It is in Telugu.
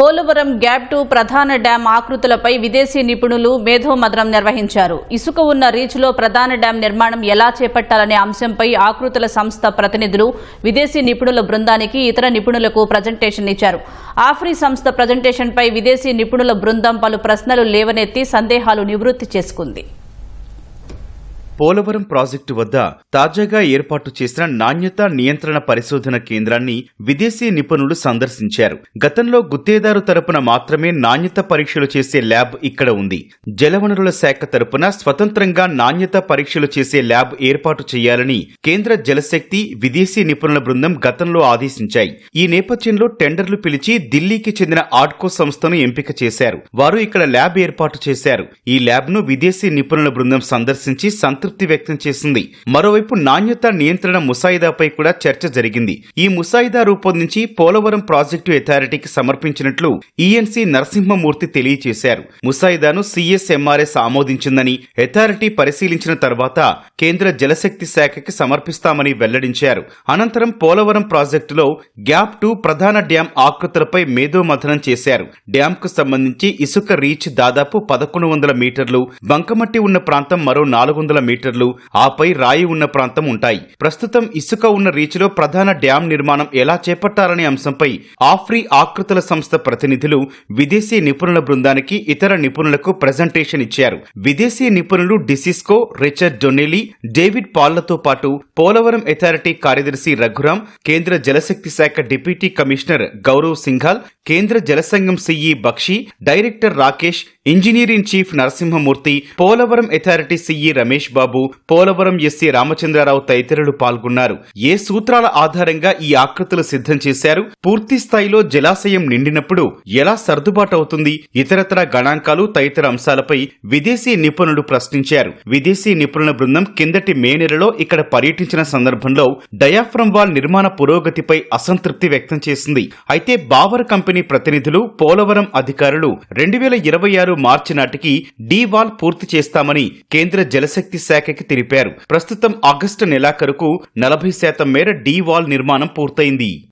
పోలవరం గ్యాప్ టూ ప్రధాన డ్యాం ఆకృతులపై విదేశీ నిపుణులు మేధోమథనం నిర్వహించారు. ఇసుక ఉన్న రీచ్లో ప్రధాన డ్యాం నిర్మాణం ఎలా చేపట్టాలనే అంశంపై ఆకృతుల సంస్థ ప్రతినిధులు విదేశీ నిపుణుల బృందానికి ఇతర నిపుణులకు ప్రజెంటేషన్ ఇచ్చారు. ఆఫ్రీ సంస్థ ప్రజెంటేషన్పై విదేశీ నిపుణుల బృందం పలు ప్రశ్నలు లేవనెత్తి సందేహాలు నివృత్తి చేసుకుంది. పోలవరం ప్రాజెక్టు వద్ద తాజాగా ఏర్పాటు చేసిన నాణ్యత నియంత్రణ పరిశోధన కేంద్రాన్ని విదేశీ నిపుణులు సందర్శించారు. గతంలో గుత్తేదారు తరపున మాత్రమే నాణ్యత పరీక్షలు చేసే ల్యాబ్ ఇక్కడ ఉంది. జలవనరుల శాఖ తరపున స్వతంత్రంగా నాణ్యత పరీక్షలు చేసే ల్యాబ్ ఏర్పాటు చేయాలని కేంద్ర జలశక్తి విదేశీ నిపుణుల బృందం గతంలో ఆదేశించాయి. ఈ నేపథ్యంలో టెండర్లు పిలిచి ఢిల్లీకి చెందిన ఆడ్కో సంస్థను ఎంపిక చేశారు. వారు ఇక్కడ ల్యాబ్ ఏర్పాటు చేశారు. ఈ ల్యాబ్ను విదేశీ నిపుణుల బృందం సందర్శించి సంతృప్తి వ్యక్తం చేసింది. మరోవైపు నాణ్యత నియంత్రణ ముసాయిదాపై కూడా చర్చ జరిగింది. ఈ ముసాయిదా రూపొందించి పోలవరం ప్రాజెక్టు అథారిటీకి సమర్పించినట్లు ఈఎన్సీ నరసింహమూర్తి తెలియజేశారు. ముసాయిదాను సిఎస్ఎంఆర్ఎస్ ఆమోదించిందని అథారిటీ పరిశీలించిన తర్వాత కేంద్ర జలశక్తి శాఖకి సమర్పిస్తామని వెల్లడించారు. అనంతరం పోలవరం ప్రాజెక్టులో గ్యాప్ టూ ప్రధాన డ్యాం ఆకృతులపై మేధోమథనం చేశారు. డ్యాం కు సంబంధించి ఇసుక రీచ్ దాదాపు పదకొండు వందల మీటర్లు బంకమట్టి ఉన్న ప్రాంతం మరో నాలుగు వందల మీటర్లు ఆపై రాయి ఉన్న ప్రాంతం ఉంటాయి. ప్రస్తుతం ఇసుక ఉన్న రీచ్లో ప్రధాన డ్యాం నిర్మాణం ఎలా చేపట్టాలనే అంశంపై ఆఫ్రీ ఆకృతుల సంస్థ ప్రతినిధులు విదేశీ నిపుణుల బృందానికి ఇతర నిపుణులకు ప్రజెంటేషన్ ఇచ్చారు. విదేశీ నిపుణులు డిసిస్కో రిచర్డ్ డొనెలీ డేవిడ్ పాల్లతో పాటు పోలవరం అథారిటీ కార్యదర్శి రఘురాం కేంద్ర జలశక్తి శాఖ డిప్యూటీ కమిషనర్ గౌరవ్ సింఘాల్ కేంద్ర జలసంఘం CE Bakshi director Rakesh engineering chief Narasimhamurthy Polavaram authority CE Ramesh Babu Polavaram SC Ramachandrarao తదితరులు పాల్గొన్నారు. ఏ సూత్రాల ఆధారంగా ఈ ఆకృతులు సిద్ధం చేశారు? పూర్తి స్థాయిలో జలాశయం నిండినప్పుడు ఎలా సర్దుబాటు అవుతుంది? ఇతరతర గణాంకాలు తదితర అంశాలపై విదేశీ నిపుణులు ప్రశ్నించారు. విదేశీ నిపుణుల బృందం కిందటి మే నెలలో ఇక్కడ పర్యటించిన సందర్భంలో డయాఫ్రమ్ వాల్ నిర్మాణ పురోగతిపై అసంతృప్తి వ్యక్తం చేసింది. అయితే బావర్ కంపెనీ ప్రతినిధులు పోలవరం అధికారులు రెండు వేల ఇరవై ఆరు మార్చి నాటికి డీ వాల్ పూర్తి చేస్తామని కేంద్ర జలశక్తి శాఖకి తెలిపారు. ప్రస్తుతం ఆగస్టు నెలాఖరుకు నలభై శాతం మేర డీవాల్ నిర్మాణం పూర్తయింది.